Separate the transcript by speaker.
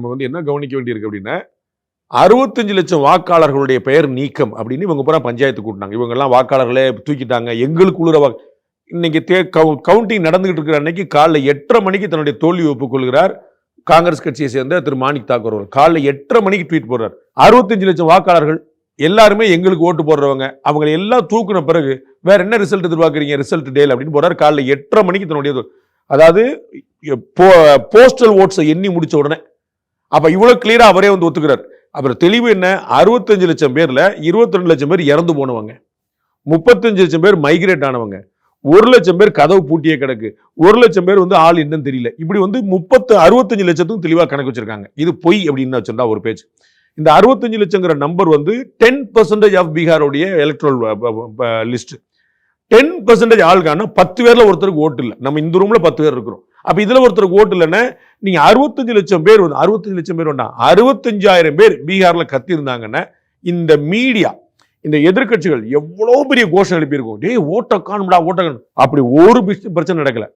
Speaker 1: நம்ம வந்து என்ன கவனிக்க வேண்டியிருக்கு அப்படின்னா அறுபத்தஞ்சு லட்சம் வாக்காளர்களுடைய பெயர் நீக்கம் அப்படின்னு இவங்க பூரா பஞ்சாயத்து கூட்டினாங்க. இவங்கெல்லாம் வாக்காளர்களே தூக்கிட்டாங்க. எங்களுக்குள்ள வா இன்னைக்கு தே கவுண்டிங் நடந்துகிட்டு இருக்கிற அன்னைக்கு காலைல எட்டரை மணிக்கு தன்னுடைய தோல்வி ஒப்புக்கொள்கிறார் காங்கிரஸ் கட்சியை சேர்ந்த திரு மாணிக் தாக்கூர் அவர் காலைல எட்டரை மணிக்கு ட்வீட் போடுறார். அறுபத்தஞ்சு லட்சம் வாக்காளர்கள் எல்லாருமே எங்களுக்கு ஓட்டு போடுறவங்க. அவங்களை எல்லாம் தூக்குன பிறகு வேற என்ன ரிசல்ட் எதிர்பார்க்குறீங்க? ரிசல்ட் டேல் அப்படின்னு போறாரு காலைல எட்டரை மணிக்கு தன்னுடைய அதாவது அதாவது போஸ்டல் ஓட்ஸை எண்ணி முடிச்ச உடனே அப்போ இவ்வளோ கிளியராக அவரே வந்து ஒத்துக்கிறார். அப்புறம் தெளிவு என்ன? அறுபத்தஞ்சு லட்சம் பேரில் இருபத்தி ரெண்டு லட்சம் பேர் இறந்து போனவங்க. முப்பத்தஞ்சு லட்சம் பேர் மைக்ரேட் ஆனவங்க. ஒரு லட்சம் பேர் கதவு பூட்டியே கிடக்கு. ஒரு லட்சம் பேர் வந்து ஆள் என்னன்னு தெரியல. இப்படி வந்து முப்பத்து அறுபத்தஞ்சு லட்சத்துக்கும் தெளிவாக கணக்கு வச்சிருக்காங்க. இது பொய் அப்படின்னு சொன்னா ஒரு பேச்சு. இந்த அறுபத்தஞ்சு லட்சங்கிற நம்பர் வந்து டென் பர்சன்டேஜ் ஆஃப் பீகாருடைய எலக்ட்ரல் லிஸ்ட் டென் பர்சன்டேஜ் ஆளுக்கான பத்து பேரில் ஒருத்தருக்கு ஓட்டு இல்லை. நம்ம இந்த ரூமில் பத்து பேர் இருக்கிறோம். அப்போ இதில் ஒருத்தருக்கு ஓட்டு இல்லைன்னா நீங்கள் அறுபத்தஞ்சு லட்சம் பேர் வந்து அறுபத்தஞ்சு லட்சம் பேர் வேண்டாம். அறுபத்தஞ்சாயிரம் பேர் பீகாரில் கத்திருந்தாங்கன்னா இந்த மீடியா இந்த எதிர்க்கட்சிகள் எவ்வளோ பெரிய கோஷம் எழுப்பியிருக்கும். டேய் ஓட்ட காணும்டா ஓட்ட காணும். அப்படி ஒரு பிரச்சனை நடக்கல.